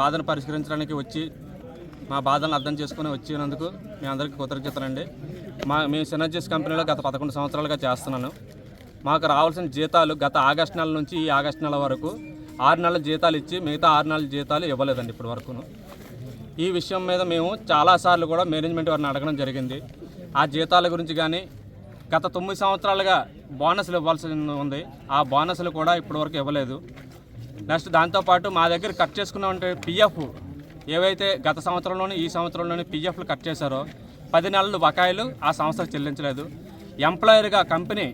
బాధను పరిష్కరించడానికి వచ్చి మా బాధను అర్థం చేసుకుని వచ్చినందుకు మీ అందరికీ కృతజ్ఞతలండి. మా మేము సినర్జీస్ కంపెనీలో గత పదకొండు సంవత్సరాలుగా చేస్తున్నాను. మాకు రావాల్సిన జీతాలు గత ఆగస్టు నెల నుంచి ఈ ఆగస్టు నెల వరకు ఆరు నెలల జీతాలు ఇచ్చి మిగతా ఆరు నెలల జీతాలు ఇవ్వలేదండి ఇప్పటి వరకును. ఈ విషయం మీద మేము చాలాసార్లు కూడా మేనేజ్మెంట్ వారిని అడగడం జరిగింది. ఆ జీతాల గురించి కానీ గత తొమ్మిది సంవత్సరాలుగా బోనస్లు ఇవ్వాల్సి ఉంది. ఆ బోనస్లు కూడా ఇప్పటివరకు ఇవ్వలేదు. నెక్స్ట్ దాంతోపాటు మా దగ్గర కట్ చేసుకున్నామంటే పిఎఫ్ ఏవైతే గత సంవత్సరంలోనూ ఈ సంవత్సరంలోనూ పిఎఫ్లు కట్ చేశారో పది నెలలు బకాయిలు ఆ సంస్థకు చెల్లించలేదు. ఎంప్లాయర్గా కంపెనీ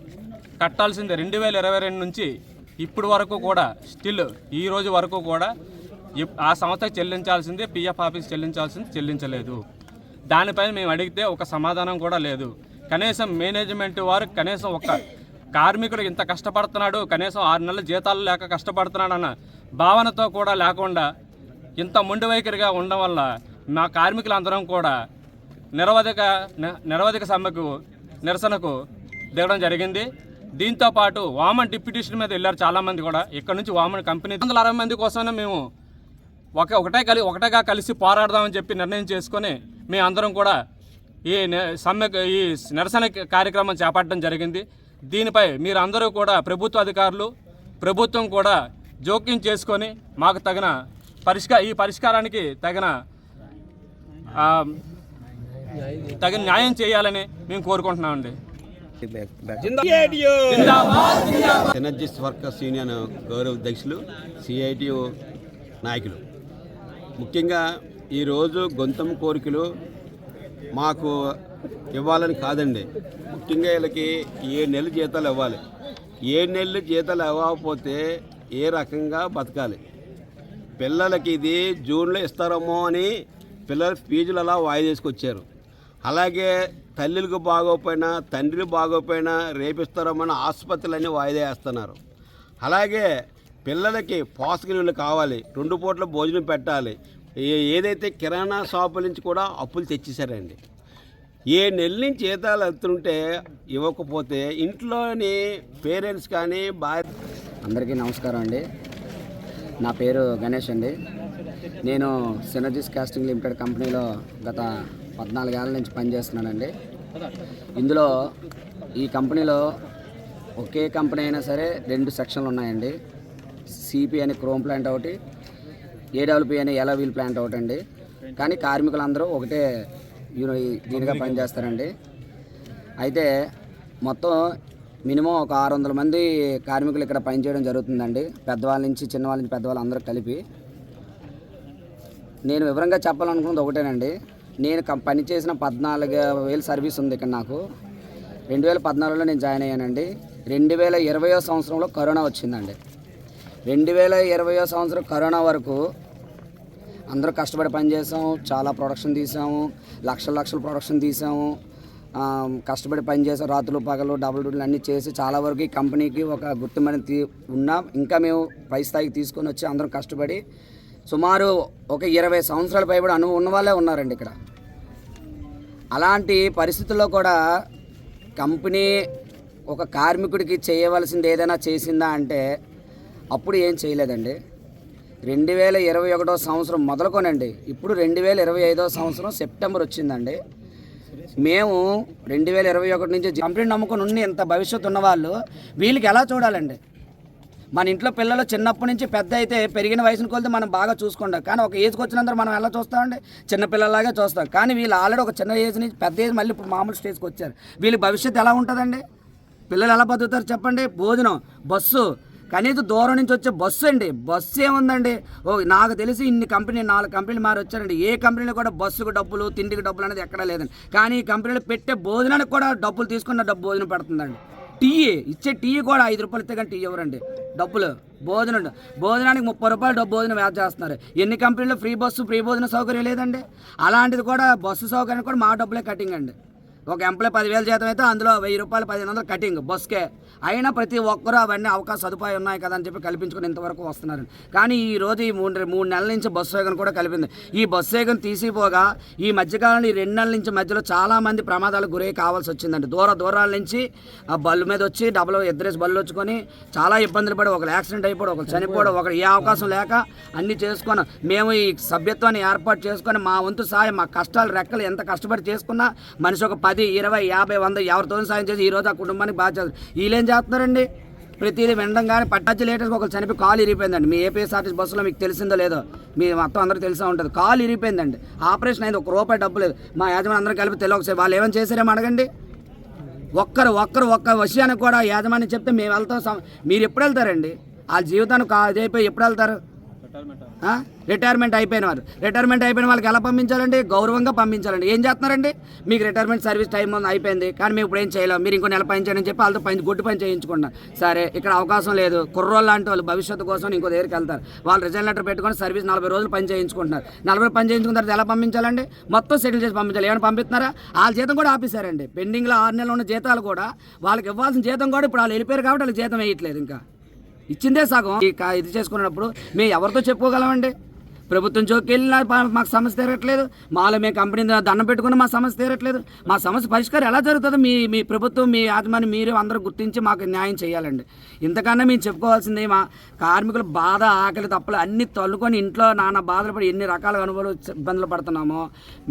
కట్టాల్సింది రెండు వేల ఇరవై రెండు నుంచి ఇప్పుడు వరకు కూడా స్టిల్ ఈ రోజు వరకు కూడా ఇప్- ఆ సంస్థకు చెల్లించాల్సింది పిఎఫ్ ఆఫీస్ చెల్లించాల్సింది చెల్లించలేదు. దానిపైన మేము అడిగితే ఒక సమాధానం కూడా లేదు. కనీసం మేనేజ్మెంట్ వారు కనీసం ఒక కార్మికుడు ఇంత కష్టపడుతున్నాడు కనీసం ఆరు నెలల జీతాలు లేక కష్టపడుతున్నాడు అన్న భావనతో కూడా లేకుండా ఇంత మొండి వైఖరిగా ఉండడం వల్ల మా కార్మికులందరం కూడా నిరవధిక నిరవధిక సమ్మెకు నిరసనకు దిగడం జరిగింది. దీంతో పాటు వామన్ డిప్యూటేషన్ మీద వెళ్ళారు చాలామంది కూడా. ఇక్కడ నుంచి వామన్ కంపెనీ వందల అరవై మంది కోసమే మేము ఒక ఒకటే కలి ఒకటేగా కలిసి పోరాడదామని చెప్పి నిర్ణయం చేసుకొని మేము అందరం కూడా ఈ సమ్మె ఈ నిరసన కార్యక్రమం చేపట్టడం జరిగింది. దీనిపై మీరు అందరూ కూడా ప్రభుత్వ అధికారులు ప్రభుత్వం కూడా జోక్యం చేసుకొని మాకు తగిన పరిష్కార ఈ పరిష్కారానికి తగిన ఆ, తగిన న్యాయం చేయాలని మేము కోరుకుంటున్నామండి. ఎనర్జిస్ట్ వర్కర్స్ యూనియన్ గౌరవ అధ్యక్షులు సిఐటియు నాయకులు. ముఖ్యంగా ఈరోజు గొంతం కోరికలు మాకు ఇవ్వాలని కాదండి. ముఖ్యంగా వీళ్ళకి ఏడు నెలలు జీతాలు ఇవ్వాలి. ఏడు నెలలు జీతాలు ఇవ్వకపోతే ఏ రకంగా బతకాలి. పిల్లలకి ఇది జూన్లో ఇస్తారేమో అని పిల్లల ఫీజులు అలా వాయిదేసుకొచ్చారు అలాగే తల్లులకు బాగోపోయినా తండ్రి బాగోపోయినా రేపిస్తారేమో ఆసుపత్రులన్నీ వాయిదా వేస్తున్నారు. అలాగే పిల్లలకి పోషక కావాలి. రెండు పూట్ల భోజనం పెట్టాలి. ఏదైతే కిరాణా షాపుల నుంచి కూడా అప్పులు తెచ్చేసారండి ఏ నెల నుంచి జీతాలు వెళ్తుంటే ఇవ్వకపోతే ఇంట్లోని పేరెంట్స్ కానీ భార్య అందరికీ నమస్కారం అండి. నా పేరు గణేష్ అండి. నేను సినర్జీస్ కాస్టింగ్ లిమిటెడ్ కంపెనీలో గత పద్నాలుగేళ్ళ నుంచి పనిచేస్తున్నానండి. ఇందులో ఈ కంపెనీలో ఒకే కంపెనీ అయినా సరే రెండు సెక్షన్లు ఉన్నాయండి. సిపి అనే క్రోమ్ ప్లాంట్ ఒకటి ఏడబ్ల్యూపీ అనే ఎలో వీల్ ప్లాంట్ ఒకటి అండి కానీ కార్మికులందరూ ఒకటే యూని దీనిగా పనిచేస్తారండి. అయితే మొత్తం మినిమం ఒక ఆరు వందల మంది కార్మికులు ఇక్కడ పనిచేయడం జరుగుతుందండి. పెద్దవాళ్ళ నుంచి చిన్నవాళ్ళ నుంచి పెద్దవాళ్ళు అందరూ కలిపి. నేను వివరంగా చెప్పాలనుకున్నది ఒకటేనండి. నేను పనిచేసిన పద్నాలుగు వేలు సర్వీస్ ఉంది ఇక్కడ నాకు. రెండు వేల పద్నాలుగులో నేను జాయిన్ అయ్యానండి. రెండు వేల ఇరవయో సంవత్సరంలో కరోనా వచ్చిందండి. రెండు వేల ఇరవయో సంవత్సరం కరోనా వరకు అందరూ కష్టపడి పనిచేసాము చాలా ప్రొడక్షన్ తీసాము లక్షల లక్షల ప్రొడక్షన్ తీసాము. కష్టపడి పనిచేసాం రాత్రులు పగలు డబుల్ డ్యూటీలు అన్నీ చేసి చాలా వరకు ఈ కంపెనీకి ఒక గుర్తింపుని తీ ఉన్నాం. ఇంకా మేము పై స్థాయికి తీసుకొని వచ్చి అందరం కష్టపడి సుమారు ఒక ఇరవై సంవత్సరాల పైబడి అనుభవం ఉన్న వాళ్ళే ఉన్నారండి ఇక్కడ. అలాంటి పరిస్థితుల్లో కూడా కంపెనీ ఒక కార్మికుడికి చేయవలసింది ఏదైనా చేసిందా అంటే అప్పుడు ఏం చేయలేదండి. రెండు వేల ఇరవై ఒకటో సంవత్సరం మొదలుకొనండి. ఇప్పుడు రెండు వేల ఇరవై ఐదో సంవత్సరం సెప్టెంబర్ వచ్చిందండి. మేము రెండు వేల ఇరవై ఒకటి నుంచి కంపెనీ నమ్ముకొని ఉండి ఇంత భవిష్యత్తు ఉన్నవాళ్ళు వీళ్ళకి ఎలా చూడాలండి? మన ఇంట్లో పిల్లలు చిన్నప్పటి నుంచి పెద్ద అయితే పెరిగిన వయసును కొలితే మనం బాగా చూసుకుంటాం కానీ ఒక ఏజ్కి వచ్చినంత మనం ఎలా చూస్తామండి? చిన్నపిల్లలాగే చూస్తాం. కానీ వీళ్ళు ఆల్రెడీ ఒక చిన్న ఏజ్ నుంచి పెద్ద ఏజ్ మళ్ళీ ఇప్పుడు మామూలు స్టేజ్కి వచ్చారు. వీళ్ళ భవిష్యత్తు ఎలా ఉంటుందండి? పిల్లలు ఎలా బతుకుతారు చెప్పండి? భోజనం బస్సు కనీసం దూరం నుంచి వచ్చే బస్సు అండి. బస్సు ఏముందండి? ఓ నాకు తెలిసి ఇన్ని కంపెనీ నాలుగు కంపెనీలు మారి వచ్చారండి. ఏ కంపెనీలో కూడా బస్సుకు డబ్బులు తిండికి డబ్బులు అనేది ఎక్కడా లేదండి. కానీ ఈ కంపెనీలో పెట్టే భోజనానికి కూడా డబ్బులు తీసుకున్న డబ్బు భోజనం పెడుతుందండి. టీ ఇచ్చే టీ కూడా ఐదు రూపాయలు ఇస్తే కానీ టీ ఇవ్వరండి. డబ్బులు భోజనం భోజనానికి ముప్పై రూపాయలు డబ్బు భోజనం వేద చేస్తున్నారు. ఎన్ని కంపెనీలు ఫ్రీ బస్సు ఫ్రీ భోజన సౌకర్యం లేదండి. అలాంటిది కూడా బస్సు సౌకర్యం కూడా మా డబ్బులే కటింగ్ అండి. ఒక ఎంప్లాయ్ పదివేలు జీతం అయితే అందులో వెయ్యి రూపాయలు పదిహేను వందలు కటింగ్ బస్కే. అయినా ప్రతి ఒక్కరూ అవన్నీ అవకాశ సదుపాయం ఉన్నాయి కదా అని చెప్పి కల్పించుకుని ఇంతవరకు వస్తున్నారు. కానీ ఈ రోజు ఈ మూడు మూడు నెలల నుంచి బస్సు వేగం కూడా కలిపింది. ఈ బస్సు వేగం తీసిపోగా ఈ మధ్యకాలంలో ఈ రెండు నెలల నుంచి మధ్యలో చాలా మంది ప్రమాదాలకు గురై కావాల్సి వచ్చిందండి. దూర దూరాల నుంచి ఆ బళ్ళు మీద వచ్చి డబల్ ఎదురేసి బళ్ళు వచ్చుకొని చాలా ఇబ్బందులు పడి ఒకరు యాక్సిడెంట్ అయిపోవడం ఒకరు చనిపోవడం ఒకరు ఏ అవకాశం లేక అన్ని చేసుకొని మేము ఈ సభ్యత్వాన్ని ఏర్పాటు చేసుకొని మా వంతు సాయం మా కష్టాలు రెక్కలు ఎంత కష్టపడి చేసుకున్నా మనిషి ఒక పది ఇరవై యాభై వంద ఎవరితో సాయం చేసి ఈ రోజు ఆ కుటుంబానికి బాగా చేస్తారు వీళ్ళేం చేస్తున్నారండి? ప్రతిదీ వినడం కానీ పట్టాచి లేటెస్ట్ ఒకరు చనిపోయి కాలు ఇరిగిపోయిందండి. మీ ఏపీఎస్ఆర్టీసీ బస్సులో మీకు తెలిసిందో లేదో మీ మొత్తం అందరూ తెలిసే ఉంటుంది. కాలు ఇరిగిపోయిందండి. ఆపరేషన్ అయింది ఒక రూపాయి డబ్బు లేదు. మా యాజమాన్యం అందరూ కలిపి తెలియక వాళ్ళు ఏమైనా చేశారేమో అడగండి. ఒక్కరు ఒక్కరు ఒక్క విషయానికి కూడా యాజమాన్యం చెప్తే మేము వెళ్తాం మీరు ఎప్పుడు వెళ్తారండి? ఆ జీవితాన్ని అదైపోయి ఎప్పుడు వెళ్తారు? రిటైర్మెంట్ అయిపోయిన వారు రిటైర్మెంట్ అయిపోయిన వాళ్ళకి ఎలా పంపించాలండి? గౌరవంగా పంపించాలండి. ఏం చేస్తున్నారండి? మీకు రిటైర్మెంట్ సర్వీస్ టైం ఉంది అయిపోయింది. కానీ మేము ఇప్పుడు ఏం చేయలేము మీరు ఇంకో నెల పని చేయండి చెప్పి వాళ్ళతో పని గుడ్డు పని చేయించుకుంటున్నారు సరే ఇక్కడ అవకాశం లేదు. కుర్రోళ్ళు లాంటి వాళ్ళు భవిష్యత్తు కోసం ఇంకో దగ్గరికి వెళ్తారు. వాళ్ళు రిజైన్ లెటర్ పెట్టుకొని సర్వీస్ నలభై రోజులు పని చేయించుకుంటున్నారు. నలభై పని చేయించుకున్న తర్వాత ఎలా పంపించాలండి? మొత్తం సెటిల్ చేసి పంపించాలి. ఏమైనా పంపిస్తున్నారా? వాళ్ళ జీతం కూడా ఆపేశారండి. పెండింగ్లో ఆరు నెలలు ఉన్న జీతాలు కూడా వాళ్ళకి ఇవ్వాల్సిన జీతం కూడా ఇప్పుడు వాళ్ళు వెళ్ళిపోయారు కాబట్టి వాళ్ళకి జీతం వేయట్లేదు ఇంకా. ఇచ్చిందే సగం. ఇది చేసుకున్నప్పుడు మేము ఎవరితో చెప్పుకోగలమండి? ప్రభుత్వం జోకి వెళ్ళినా మాకు సమస్య తీరట్లేదు. మాలో మేము కంపెనీ దండం పెట్టుకుని మా సమస్య తీరట్లేదు. మా సమస్య పరిష్కారం ఎలా జరుగుతుందో మీ మీ ప్రభుత్వం మీ యాజమాన్యం మీరు అందరూ గుర్తించి మాకు న్యాయం చేయాలండి. ఇంతకన్నా మేము చెప్పుకోవాల్సింది మా కార్మికుల బాధ ఆకలి తప్పలు అన్ని తల్లుకొని ఇంట్లో నానా బాధలు పడి ఎన్ని రకాల అనుభవాలు ఇబ్బందులు పడుతున్నామో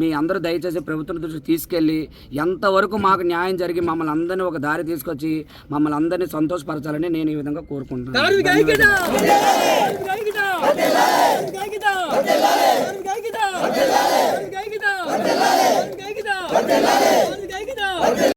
మీ అందరూ దయచేసి ప్రభుత్వం దృష్టికి తీసుకెళ్ళి ఎంతవరకు మాకు న్యాయం జరిగి మమ్మల్ని అందరినీ ఒక దారి తీసుకొచ్చి మమ్మల్ని అందరినీ సంతోషపరచాలని నేను ఈ విధంగా కోరుకుంటున్నాను. వర్తిల్లాలి